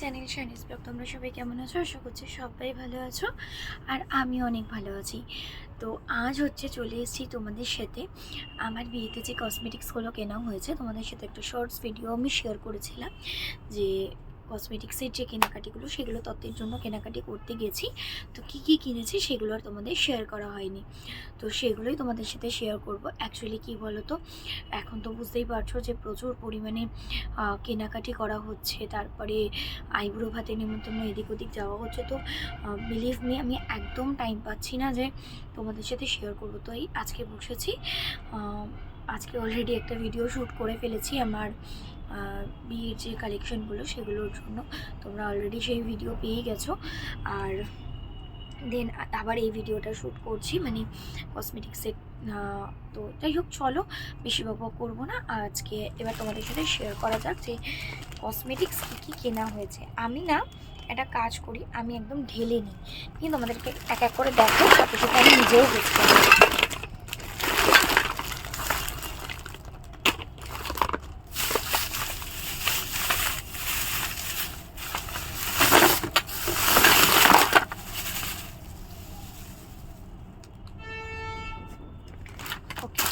Channel শাইনিস blog তোমরা সবাই কেমন আছো? আশা করছি সবাই ভালো আছো আর আমি অনেক ভালো আছি। তো আজ হচ্ছে চলে এসেছি তোমাদের সাথে। আমার বিয়েতে যে কসমেটিক্সগুলো কেনা হয়েছে, তোমাদের সাথে একটা শর্টস ভিডিও আমি শেয়ার করেছিলাম যে কসমেটিক্সের যে কেনাকাটিগুলো, সেগুলো তত্ত্বের জন্য কেনাকাটি করতে গেছি। তো কি কি কিনেছি সেগুলো আর তোমাদের শেয়ার করা হয়নি। তো সেগুলোই তোমাদের সাথে শেয়ার করব। অ্যাকচুয়ালি কি বলো তো এখন তো বুঝতেই পারছ যে প্রচুর পরিমাণে কেনাকাটি করা হচ্ছে। তারপরে আইব্রো ভাতে নিমন্ত্রণ এদিক ওদিক যাওয়া হচ্ছে। তো বিলিভ মি আমি একদম টাইম পাচ্ছি না যে তোমাদের সাথে শেয়ার করব। তো এই আজকে বসেছি। আজকে অলরেডি একটা ভিডিও শ্যুট করে ফেলেছি আমার বিয়ের যে কালেকশনগুলো সেগুলোর জন্য তোমরা অলরেডি সেই ভিডিও পেয়ে গেছো। আর দেন আবার এই ভিডিওটা শ্যুট করছি মানে কসমেটিক্সের তো যাই হোক, চলো, বেশি বক করব না। আজকে এবার তোমাদের সাথে শেয়ার করা যাক যে কসমেটিক্স কী কী কেনা হয়েছে। আমি না একটা কাজ করি, আমি একদম ঢেলে নিই। কিন্তু তোমাদেরকে এক এক করে দেখো সাথে সাথে আমি নিজেও বুঝতে পারি ওকে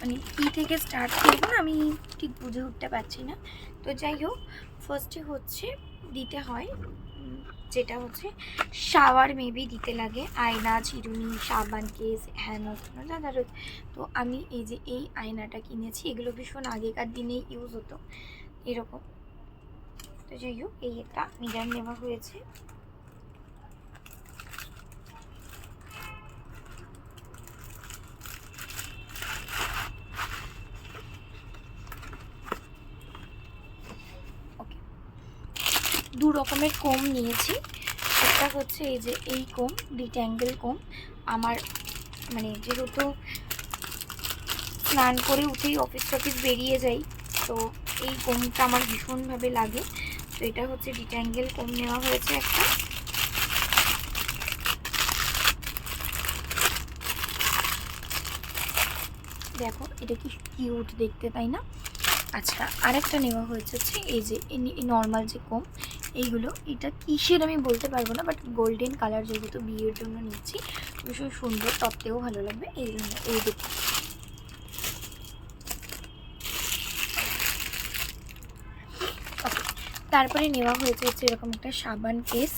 মানে কী থেকে স্টার্ট করব না, আমি ঠিক বুঝে উঠতে পারছি না। তো যাই হোক ফার্স্টে হচ্ছে দিতে হয় যেটা হচ্ছে শাওয়ার মেবি দিতে লাগে, আয়না চিরুনি সাবান কেস হ্যান রয়েছে। তো আমি এই যে এই আয়নাটা কিনেছি, এগুলো ভীষণ আগেকার দিনেই ইউজ হতো, এরকম। তো যাই হোক, এই একটা মিরার নেওয়া হয়েছে। রকমের কোম নিয়েছি। একটা হচ্ছে এই যে এই কোম, ডিট্যাঙ্গেল কোম। আমার মানে যেহেতু স্নান করে উঠেই অফিস টফিস বেরিয়ে যাই, তো এই কোমটা আমার ভীষণভাবে লাগে। তো এটা হচ্ছে ডিট্যাঙ্গেল কোম নেওয়া হয়েছে একটা। দেখো, এটা কি কিউট দেখতে, তাই না? আচ্ছা আরেকটা নেওয়া হয়েছে হচ্ছে এই যে নর্মাল যে কোম এইগুলো। এটা কিসের আমি বলতে পারব না বাট গোল্ডেন কালার যেহেতু বিয়ের জন্য নিচ্ছি ভীষণ সুন্দর তত্ত্বেও ভালো লাগবে, এই এই দুটো তারপরে নেওয়া হয়েছে হচ্ছে এরকম একটা সাবান কেস।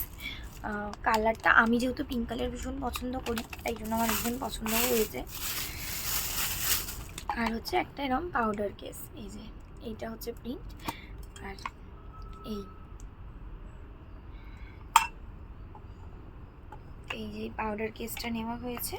কালারটা আমি যেহেতু পিঙ্ক কালার ভীষণ পছন্দ করি, তাই জন্য আমার ভীষণ পছন্দ হয়েছে। আর হচ্ছে একটা এরকম পাউডার কেস এই যে, এইটা হচ্ছে প্রিন্ট আর এই এই যে পাউডার কেসটা নেওয়া হয়েছে।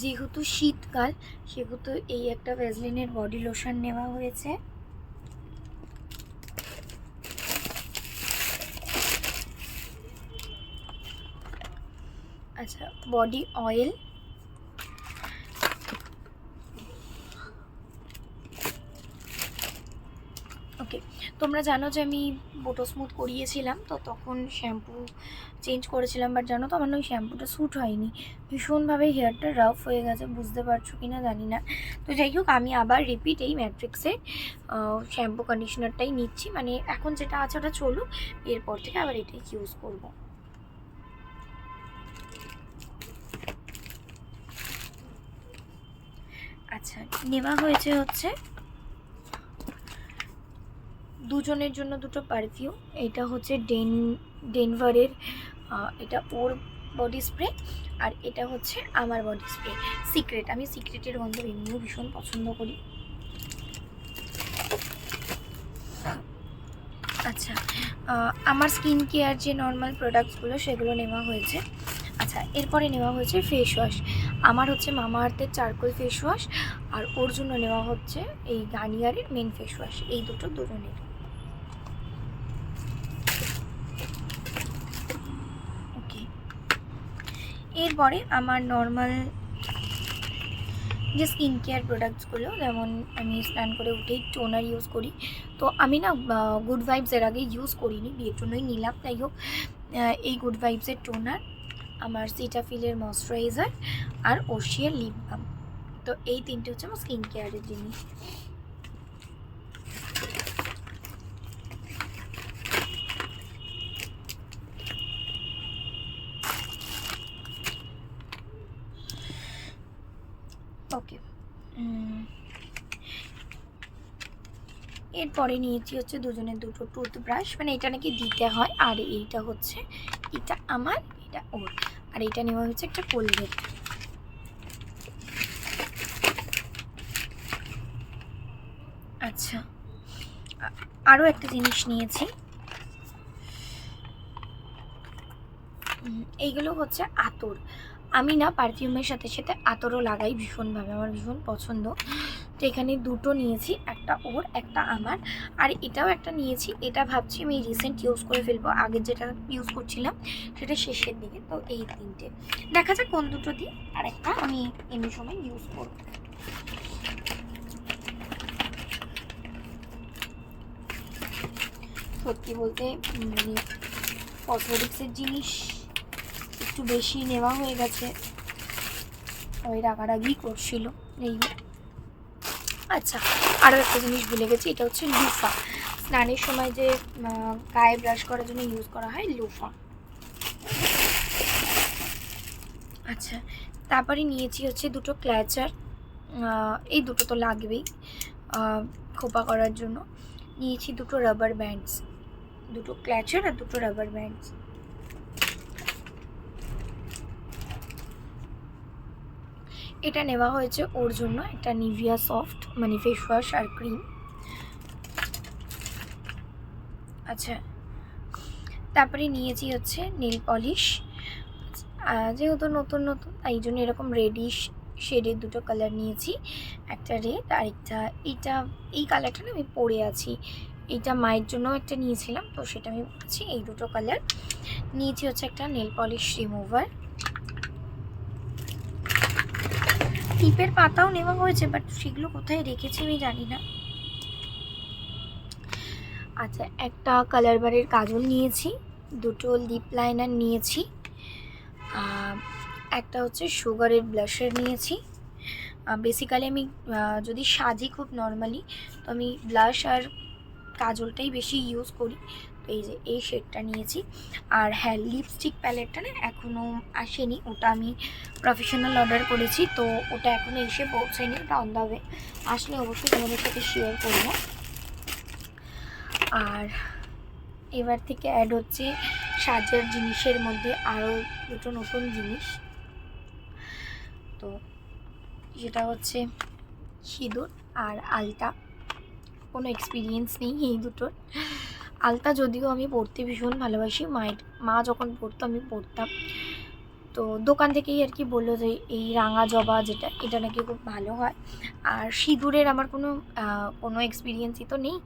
যেহেতু শীতকাল, সেহেতু এই একটা ভ্যাসলিনের বডি লোশন নেওয়া হয়েছে। আচ্ছা বডি অয়েল ওকে তোমরা জানো যে আমি বোটো স্মুথ করিয়েছিলাম, তো তখন শ্যাম্পু চেঞ্জ করেছিলাম বাট জানো তো আমার ওই শ্যাম্পুটা স্যুট হয়নি। ভীষণভাবে হেয়ারটা রাফ হয়ে গেছে, বুঝতে পারছ কি না জানি না। তো যাই হোক, আমি আবার রিপিট এই ম্যাট্রিক্সের শ্যাম্পু কন্ডিশনারটাই নিচ্ছি। মানে এখন যেটা আছে ওটা চলুক, এরপর থেকে আবার এটাই ইউজ করব। আচ্ছা নেওয়া হয়েছে হচ্ছে দুজনের জন্য দুটো পারফিউম এটা হচ্ছে ডেন, ডেনভারের এটা ওর বডি স্প্রে আর এটা হচ্ছে আমার বডি স্প্রে সিক্রেট আমি সিক্রেটের গন্ধ এমনিও ভীষণ পছন্দ করি। আচ্ছা আমার স্কিন কেয়ার যে নর্মাল প্রোডাক্টসগুলো সেগুলো নেওয়া হয়েছে। আচ্ছা এরপরে নেওয়া হয়েছে ফেস ওয়াশ আমার হচ্ছে মামা আর্থের চারকোল ফেস ওয়াশ আর ওর জন্য নেওয়া হচ্ছে এই গার্নিয়ারের মেন ফেস ওয়াশ এই দুটো দুজনের। ওকে এরপরে আমার নর্মাল যে স্কিন কেয়ার প্রোডাক্টসগুলো যেমন আমি স্নান করে উঠেই টোনার ইউজ করি, তো আমি না গুড ভাইবস এর আগে ইউজ করিনি, বিয়ের জন্যই নিলাম। যাই হোক এই গুড ভাইবসের টোনার আমার সিটাফিলের ময়শ্চারাইজার আর ওশিয়ার লিপ বাম তো এই তিনটে হচ্ছে আমার স্কিন কেয়ারের জিনিস। ওকে এরপরে নিয়েছি হচ্ছে দুজনের দুটো টুথব্রাশ মানে এটা নাকি দিতে হয়, আর এইটা হচ্ছে, এটা আমার, এটা ওর। আর এটা নেওয়া হচ্ছে একটা কোলগেট আচ্ছা। আরও একটা জিনিস নিয়েছি। এইগুলো হচ্ছে আতর। আমি না পারফিউমের সাথে সাথে আতরও লাগাই ভীষণভাবে, আমার ভীষণ পছন্দ। তো এখানে দুটো নিয়েছি, একটা ওর, একটা আমার। আর এটাও একটা নিয়েছি, এটা ভাবছি আমি রিসেন্ট ইউজ করে ফেলব। আগের যেটা ইউজ করছিলাম, সেটা শেষের দিকে। তো এই তিনটে। দেখা যাক কোন দুটো দিই। আর একটা আমি এমনি সময় ইউজ করব। সত্যি বলতে মানে কসমেটিক্সের জিনিস একটু বেশি নেওয়া হয়ে গেছে। ওই রাগারাগি করছিল এই আচ্ছা আরও একটা জিনিস ভুলে গেছি, এটা হচ্ছে লুফা। স্নানের সময় যে গায়ে ব্রাশ করার জন্য ইউজ করা হয় লুফা। আচ্ছা তারপরে নিয়েছি হচ্ছে দুটো ক্ল্যাচার এই দুটো তো লাগবেই খোপা করার জন্য। নিয়েছি দুটো রাবার ব্যান্ডস দুটো ক্ল্যাচার আর দুটো রাবার ব্যান্ডস এটা নেওয়া হয়েছে ওর জন্য একটা নিভিয়া সফট মানে ফেস ওয়াশ আর ক্রিম আচ্ছা তারপরে নিয়েছি হচ্ছে নীল পলিশ যেহেতু নতুন নতুন এই জন্য এরকম রেডিশ শেডের দুটো কালার নিয়েছি। একটা রেড আর একটা এইটা এই কালারটা না আমি পরে আছি। এইটা মায়ের জন্যও একটা নিয়েছিলাম, তো সেটা আমি পরেছি এই দুটো কালার নিয়েছি হচ্ছে একটা নেল পলিশ রিমুভার টিপের পাতাও নেওয়া হয়েছে বাট সেগুলো কোথায় রেখেছি আমি জানি না। আচ্ছা একটা কালার বারের কাজল নিয়েছি, দুটো লিপ লাইনার নিয়েছি একটা হচ্ছে সুগারের ব্লাশার নিয়েছি। বেসিক্যালি আমি যদি সাজি খুব নর্মালি তো আমি ব্লাশ আর কাজলটাই বেশি ইউজ করি। তো এই যে এই শেডটা নিয়েছি। আর হ্যাঁ লিপস্টিক প্যালেটটা না এখনও আসেনি। ওটা আমি প্রফেশনাল অর্ডার করেছি। তো ওটা এখনও এসে পৌঁছায়নি। ওটা অন দ্য ওয়ে আসলে অবশ্যই তোমাদের সাথে শেয়ার করব। আর এবার থেকে অ্যাড হচ্ছে সাজার জিনিসের মধ্যে আরও দুটো নতুন জিনিস। তো যেটা হচ্ছে সিঁদুর আর আলতা। কোনো এক্সপিরিয়েন্স নেই এই দুটোর। আলতা যদিও আমি পড়তে ভীষণ ভালোবাসি, মায়ের মা যখন পড়তো আমি পড়তাম। তো দোকান থেকেই আর কি বলল যে এই রাঙা জবা যেটা, এটা নাকি খুব ভালো হয়। আর সিঁদুরের আমার কোনো কোনো এক্সপিরিয়েন্সই তো নেই।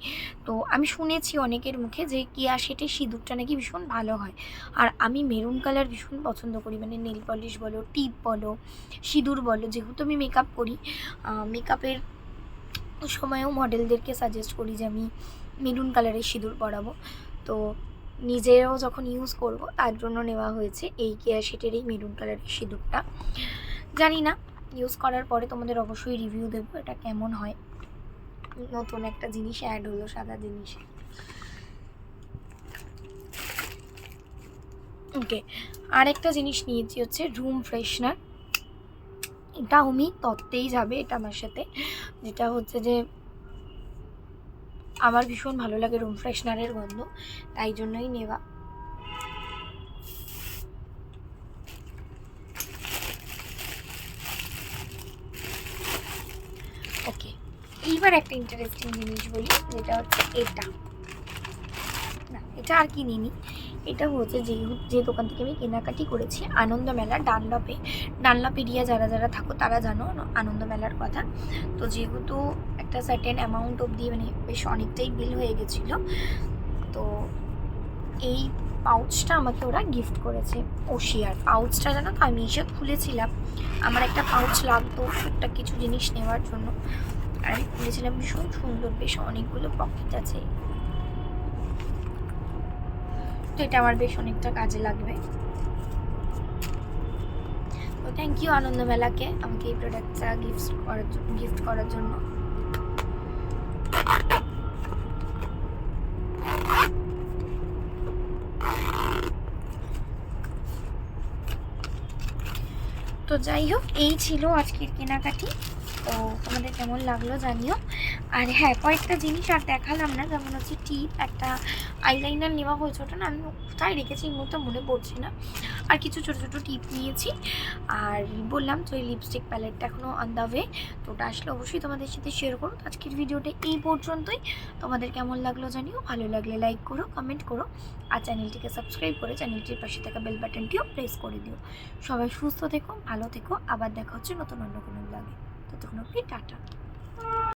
তো আমি শুনেছি অনেকের মুখে যে কেয়া সেটে সিঁদুরটা নাকি ভীষণ ভালো হয়। আর আমি মেরুন কালার ভীষণ পছন্দ করি মানে নেল পলিশ বলো, টিপ বলো, সিঁদুর বলো, যেহেতু আমি মেকআপ করি মেকআপের সময়ও মডেলদেরকে সাজেস্ট করি যে আমি মেরুন কালারের সিঁদুর পরাবো। তো নিজেও যখন ইউজ করব, তার জন্য নেওয়া হয়েছে এই কেয়া শেটের এই মেরুন কালারের সিঁদুরটা। জানি না ইউজ করার পরে তোমাদের অবশ্যই রিভিউ দেবো এটা কেমন হয়। নতুন একটা জিনিস অ্যাড হলো, সাদা জিনিস। ওকে আরেকটা জিনিস নিয়েছি হচ্ছে রুম ফ্রেশনার এটা আমি তত্ত্বেই যাবে এটা আমার সাথে। যেটা হচ্ছে যে, আমার ভীষণ ভালো লাগে রুম ফ্রেশনারের গন্ধ, তাই জন্যই নেওয়া। ওকে এইবার একটা ইন্টারেস্টিং জিনিস বলি, যেটা হচ্ছে এটা। না, এটা আর কি কিনিনি এটা হচ্ছে যে যে দোকান থেকে আমি কেনাকাটি করেছি, আনন্দ মেলা ডানলপে, ডানলপ এরিয়া যারা যারা থাকো তারা জানো আনন্দ মেলার কথা। তো যেহেতু একটা সার্টেন অ্যামাউন্ট অবধি মানে বেশ অনেকটাই বিল হয়ে গেছিল, তো এই পাউচটা আমাকে ওরা গিফট করেছে ওশিয়ার পাউচটা জানো তো, আমি এসে খুলেছিলাম। আমার একটা পাউচ লাগতো একটা কিছু জিনিস নেওয়ার জন্য। আর আমি খুলেছিলাম ভীষণ সুন্দর, বেশ অনেকগুলো পকেট আছে। তো এটা আমার বেশ অনেকটা কাজে লাগবে। তো থ্যাংক ইউ আনন্দ মেলাকে আমাকে এই প্রোডাক্টটা গিফট করার গিফট করার জন্য। তো যাই হোক, এই ছিল আজকের কেনাকাটি। তো তোমাদের কেমন লাগল জানিও। আর হ্যাঁ কয়েকটা জিনিস আর দেখালাম না, যেমন হচ্ছে টিপ, একটা আইলাইনার নেওয়া হয়েছে ওটা না, আমি কোথায় রেখেছি এই মুহূর্তে মনে পড়ছে না। আর কিছু ছোটো ছোটো টিপ নিয়েছি। আর বললাম তো এই লিপস্টিক প্যালেটটা এখনও অন দ্য ওয়ে তো ওটা আসলে অবশ্যই তোমাদের সাথে শেয়ার করো আজকের ভিডিওটা এই পর্যন্তই। তোমাদের কেমন লাগল জানিও, ভালো লাগলে লাইক করো কমেন্ট করো, আর চ্যানেলটিকে সাবস্ক্রাইব করে চ্যানেলটির পাশে থাকা বেল বাটনটিও প্রেস করে দিও। সবাই সুস্থ থেকো, ভালো থেকো, আবার দেখা হচ্ছে নতুন অন্য কোনো লাগে ততক্ষণ অব্দি টাটা।